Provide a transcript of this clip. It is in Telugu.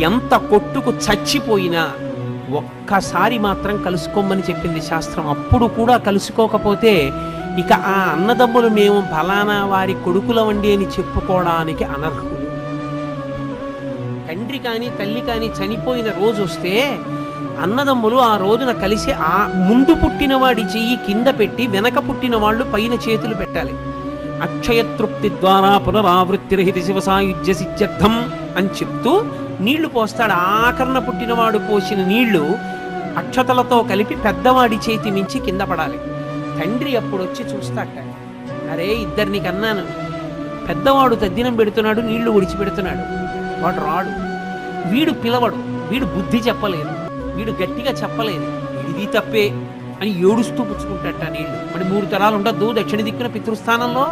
ఎంత కొట్టుకు చచ్చిపోయినా ఒక్కసారి మాత్రం కలుసుకోమని చెప్పింది శాస్త్రం. అప్పుడు కూడా కలుసుకోకపోతే ఇక ఆ అన్నదమ్ములు మేము ఫలానా వారి కొడుకుల వండి అని చెప్పుకోవడానికి అనర్హులు. తండ్రి కానీ తల్లి కానీ చనిపోయిన రోజు వస్తే అన్నదమ్ములు ఆ రోజున కలిసి ఆ ముందు పుట్టిన వాడి చెయ్యి కింద పెట్టి వెనక పుట్టిన వాళ్ళు పైన చేతులు పెట్టాలి. అక్షయ తృప్తి ద్వారా పునరావృత్తిరహిత శివ సాయుధ్య సిద్ధ్యర్థం అని చెప్తూ నీళ్ళు పోస్తాడు. ఆకరణ పుట్టినవాడు పోసిన నీళ్ళు అక్షతలతో కలిపి పెద్దవాడి చేతి మించి కింద పడాలి. తండ్రి అప్పుడు వచ్చి చూస్తాట అరే ఇద్దరిని కన్నాను. పెద్దవాడు తద్దినం పెడుతున్నాడు నీళ్ళు విడిచిపెడుతున్నాడు వాడు రాడు. వీడు పిలవడు. వీడు బుద్ధి చెప్పలేదు. వీడు గట్టిగా చెప్పలేదు. ఇది తప్పే అని ఏడుస్తూ పుచ్చుకుంటాట నీళ్ళు. మరి మూడు తరాలు ఉండద్దు. దక్షిణ దిక్కున పితృస్థానంలో